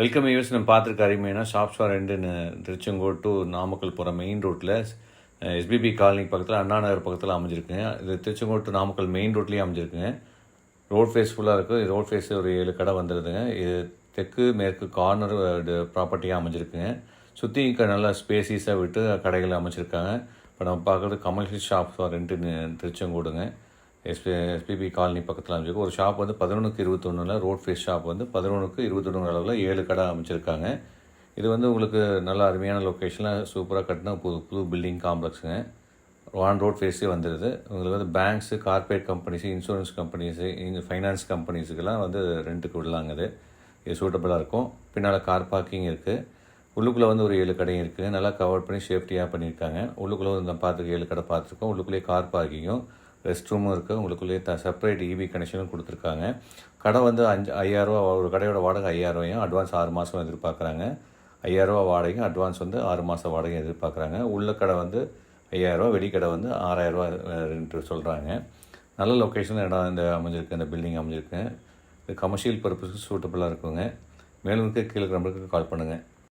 Welcome use நம்ம பார்த்துருக்க அருமையான ஷாப் ஃபார் ரெண்டுன்னு திருச்செங்கோடு டு நாமக்கல் போகிற மெயின் ரோட்டில் எஸ்பிபி காலனி பக்கத்தில் அண்ணா நகர் பக்கத்தில் அமைஞ்சிருக்குங்க இது திருச்செங்கோடு டு நாமக்கல் மெயின் ரோட்லேயே அமைஞ்சிருக்குங்க ரோட் ஃபேஸ் ஃபுல்லாக இருக்கும் ரோட் ஃபேஸ் ஒரு ஏழு கடை வந்துடுதுங்க இது தெற்கு மேற்கு கார்னர் ப்ராப்பர்ட்டியாக அமைஞ்சிருக்குங்க சுற்றி நல்லா ஸ்பேசிஸாக விட்டு கடைகள் அமைச்சிருக்காங்க இப்போ நம்ம பார்க்குறது கமர்ஷியல் ஷாப் ஃபார் ரெண்டு திருச்செங்கோடுங்க. எஸ்பி எஸ்பிபி காலனி பக்கத்தில் அமைச்சிருக்கு ஒரு ஷாப் வந்து பதினொன்றுக்கு இருபத்தொன்னில் ரோட் ஃபேஸ் ஷாப் வந்து பதினொன்றுக்கு இருபத்தொன்று அளவில் ஏழு கடை அமைச்சிருக்காங்க. இது வந்து உங்களுக்கு நல்ல அருமையான லொக்கேஷனில் சூப்பராக கட்டின புது புது பில்டிங் காம்ப்ளெக்ஸுங்க ஆன் ரோட் ஃபேஸே வந்துடுது உங்களுக்கு வந்து banks corporate companies insurance companies இங்கே ஃபைனான்ஸ் கம்பெனிஸுக்கெல்லாம் வந்து ரெண்ட்டுக்கு விடலாங்க இது. இது சூட்டபுளாக இருக்கும். பின்னால் கார் பார்க்கிங் இருக்குது உள்ளுக்குள்ளே வந்து ஒரு ஏழு கடையும் இருக்குது நல்லா கவர் பண்ணி சேஃப்டியாக பண்ணியிருக்காங்க உள்ளுக்குள்ளே வந்து பார்த்துருக்க ஏழு கடை பார்த்துருக்கோம். உள்ளுக்குள்ளேயே கார் பார்க்கிங்கும் ரெஸ்ட் ரூமும் இருக்குது உங்களுக்குள்ளேயே த செப்பரேட் இபி கனெக்ஷனும் கொடுத்துருக்காங்க. கடை வந்து அஞ்சு ஐயாயிரரூவா ஒரு கடையோட வாடகை ஐயாயிரரூவாயும் அட்வான்ஸ் ஆறு மாதம் எதிர்பார்க்குறாங்க. ஐயாயிரரூவா வாடகையும் அட்வான்ஸ் வந்து ஆறு மாதம் வாடகையும் எதிர்பார்க்குறாங்க. உள்ள கடை வந்து ஐயாயிரரூவா வெளிக்கடை வந்து ஆறாயிரரூவா சொல்கிறாங்க நல்ல லொக்கேஷன் இடம் இந்த அமைஞ்சிருக்கு இந்த பில்டிங் அமைஞ்சிருக்கு. இது கமர்ஷியல் பர்பஸ்க்கு சூட்டபுளாக இருக்குங்க. மேலும் இருக்க கீழே நம்பருக்கு கால் பண்ணுங்கள்